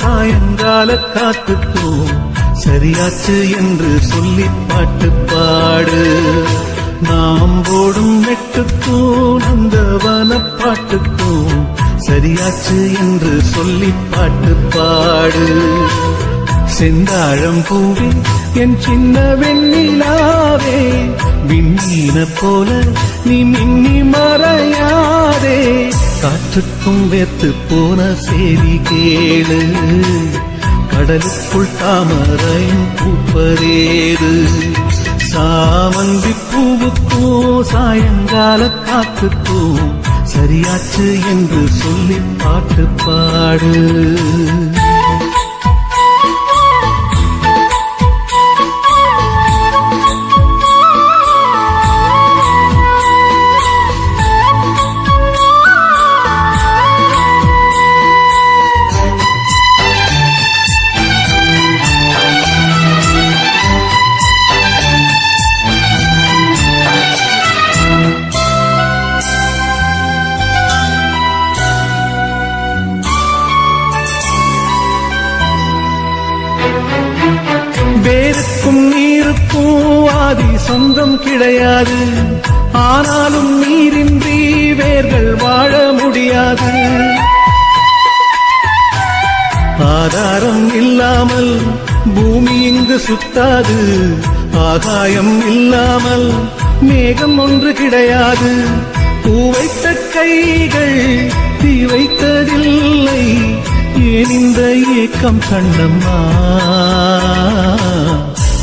சாயங்கால காத்துக்கும் சரியாச்சு என்று சொல்லி பாட்டு பாடு. நாம் போடும் மெட்டுக்கும் அந்த வனப்பாட்டுக்கும் சரியாச்சு என்று சொல்லி பாட்டு பாடு. செந்தாழம் பூவே என் சின்ன வெண்ணிலாவே விண்ணீன போல நீ மின்னி மறையாதே. காற்றுக்கும் வேத்து போன செய்தி கேளு. கடலுக்குள் தாமரையும் பூப்பதேது. சாமந்தி பூவுக்கும் சாயங்கால காத்துக்கும் சரியாச்சு என்று சொல்லி பாட்டு பாடு. சொந்தம் கிடையாது. ஆனாலும் நீரின்றி வேர்கள் வாழ முடியாது. ஆதாரம் இல்லாமல் பூமி இங்கு சுத்தாது. ஆகாயம் இல்லாமல் மேகம் ஒன்று கிடையாது. பூ வைத்த கைகள் தீ வைத்ததில்லை ஏன் இந்த ஏக்கம் கண்ணம்மா?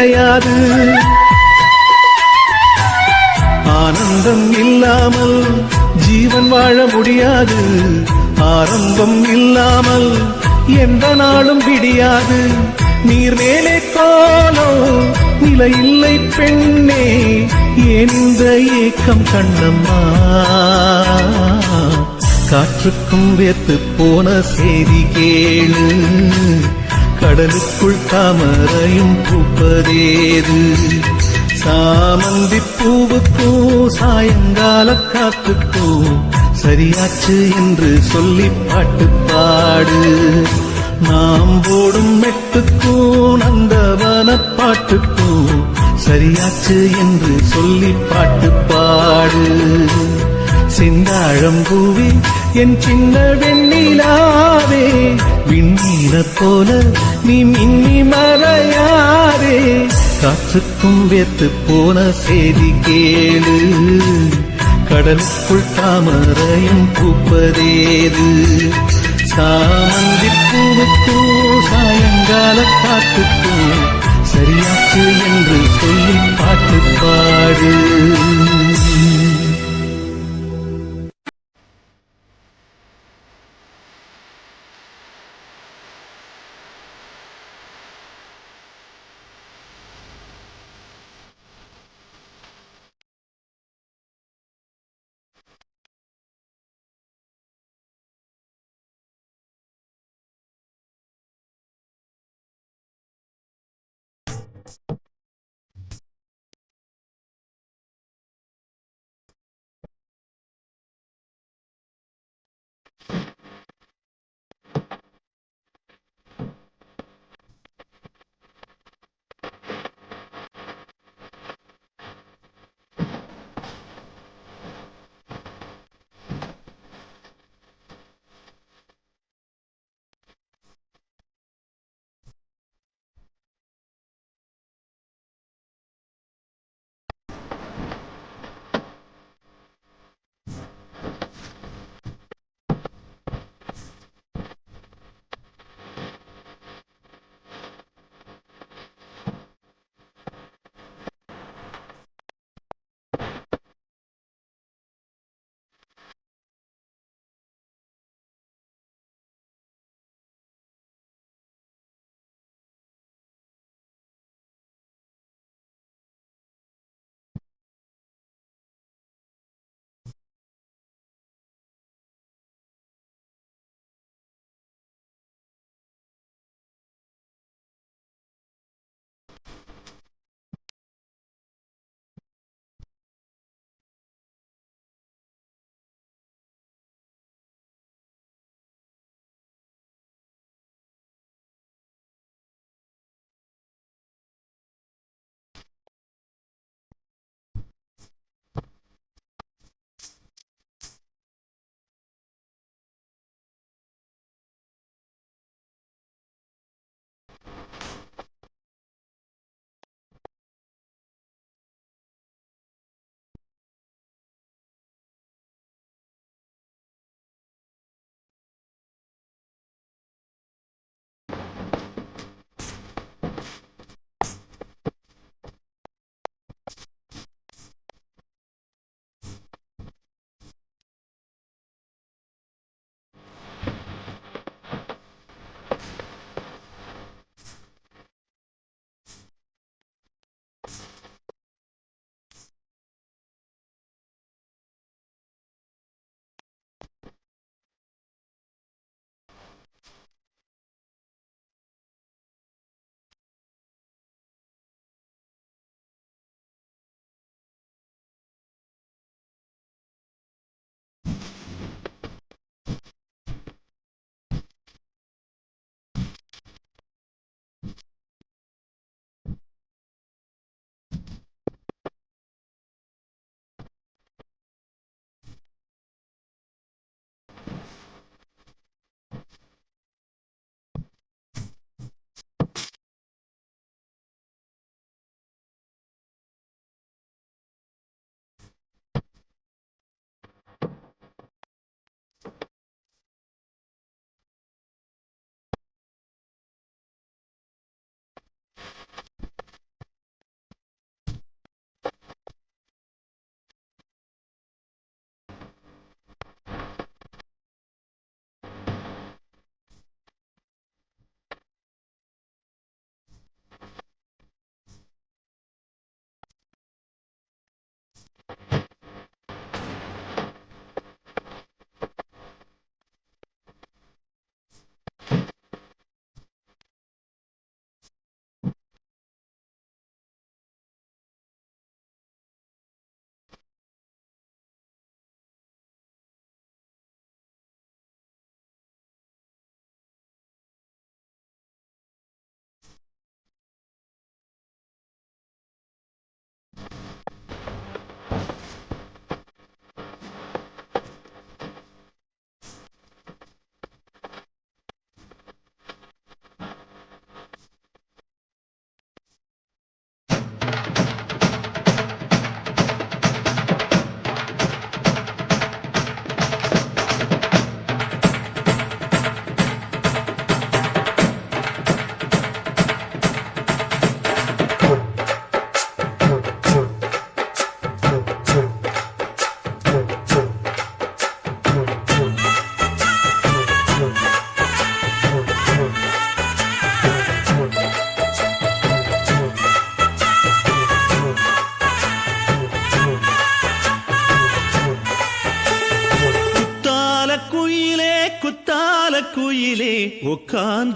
கிடையாது ஆனந்தம் இல்லாமல் ஜீவன் வாழ முடியாது. ஆரம்பம் இல்லாமல் எந்த நாளும் விடியாது. நீர் மேலே காலோ நிலை இல்லை பெண்ணே எந்த ஏக்கம் கண்ணம்மா? காற்றுக்கும் வேத்து போன செய்தி கேளு. கடலுக்குள் தாமரையும் பூப்பதேது? சாமந்தி பூவுக்கும் சாயங்கால காத்துக்கும் சரியாச்சு என்று சொல்லி பாட்டு பாடு நாம் போடும் மெட்டுக்கும் நந்தவன பாட்டுக்கும் சரியாச்சு என்று சொல்லி பாட்டு பாடு செந்தாழம் பூவே என் சின்ன வெண்ணிலாவே விண்ணீர போல நீ மின்னி மறையாரே காற்றுக்கும் வேத்து போன செய்தி கேளு. கடலுக்குள் தாமரையும் பூப்பதேது. சாமந்தி பூவுக்கும் சாயங்கால காத்துக்கும் சரியாச்சு என்று சொல்லும் பாட்டு பாடு.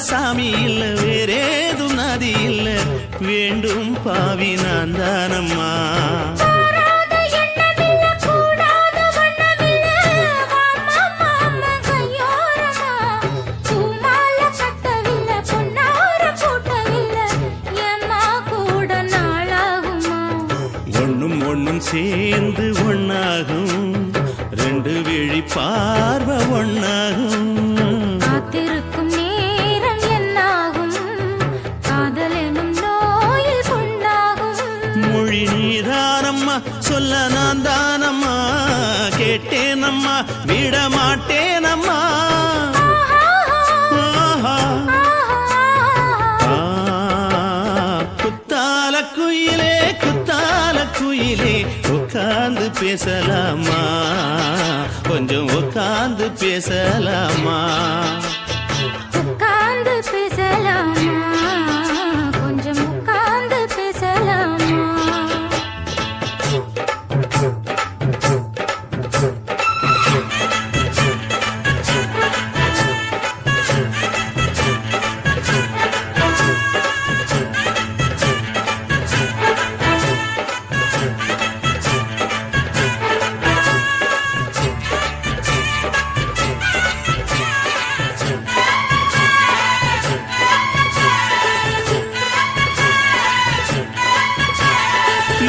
சாமி இல்ல வேறேதும் நதி இல்ல. வேண்டும் பாவி நான் தானம்மா. ஒண்ணும் ஒண்ணும் சேர்ந்து ஒண்ணாகும். ரெண்டு விழி பார்வை ஒண்ணாகும். காத்திருக்கும் சொல்ல நான் தானம்மா? கேட்டேனம்மா விட மாட்டேனம்மா ஆஹா. குத்தால குயிலே குத்தால குயிலே உட்கார்ந்து பேசலாமா? கொஞ்சம் உட்கார்ந்து பேசலாமா?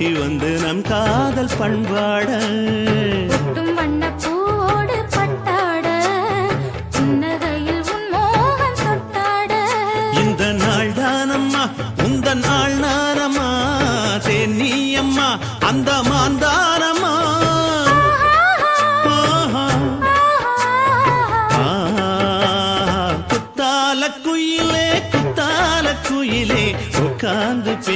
கூட்டி வந்து நம் காதல் பண்பாட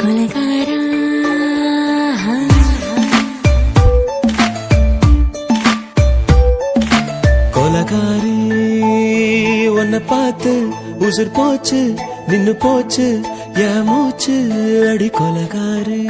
கொலகாரா? கொலகாரி உன்னை பார்த்து உசுர் போச்சு நின்னு போச்சு என் மூச்சு அடி கொலகாரி.